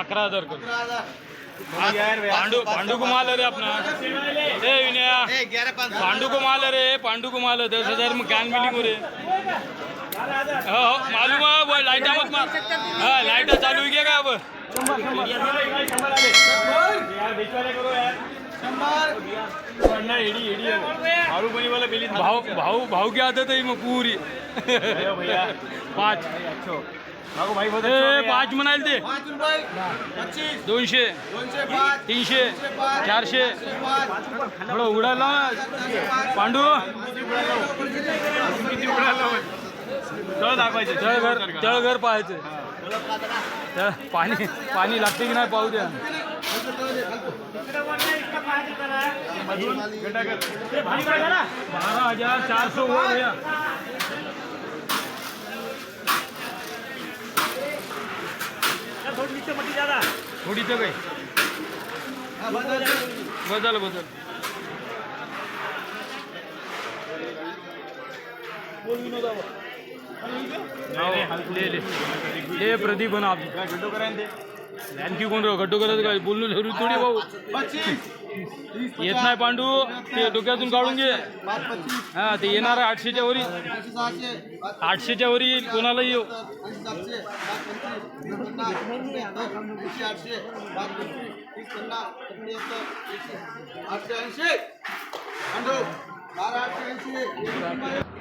अकरा हजार पांडू पांडू को माल है रे अपना ए विनया. पांडू को माल है रे पांडू को माल है दस हजार में कैन मिलिंग रे हो मालूम है वो लाइटा मत मार. हाँ लाइटा चालू ही क्या क्या अब भाव भाव भाव क्या आदत है मग पुरी. पाच. पाच म्हणाल ते. दोनशे. तीनशे. चारशे. थोडं ना पांडू. तळघर तळघर पाहायचं. पाणी पाणी लागते की नाही पाहू द्या. बारा हजार चार सौ हो गया थोडी तर काय? बदल बदल. हो, ले ले ले प्रदीप बना. आणखी कोण राव गड्डू करत काय? बोललो जरूर थोडी भाऊ. येत नाही पांडू ते डोक्यातून काढून घे. हा ते येणार आठशेच्या वरी. आठशेच्या वरी येईल कोणाला येऊ?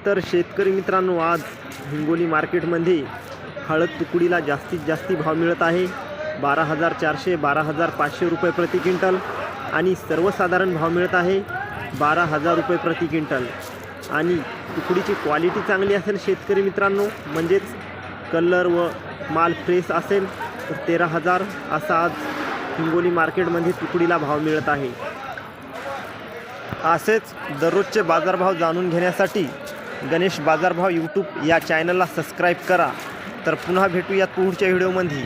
तर शेतकरी मित्रांनो आज हिंगोली मार्केटमध्ये हळद तुकडीला जास्तीत जास्ती भाव मिळत आहे. बारा हजार चारशे बारा हजार पाचशे रुपये प्रति क्विंटल आणि सर्वसाधारण भाव मिळत आहे बारा हजार रुपये प्रति क्विंटल. आणि तुकडीची क्वालिटी चांगली असेल शेतकरी मित्रांनो म्हणजेच कलर व माल फ्रेश असेल तर तेरा हजार असा आज हिंगोली मार्केटमध्ये तुकडीला भाव मिळत आहे. असेच दररोजचे बाजारभाव जाणून घेण्यासाठी गणेश बाजारभाव यूट्यूब या चॅनलला सबस्क्राईब करा. तर पुन्हा भेटूयात पुढच्या व्हिडिओमध्ये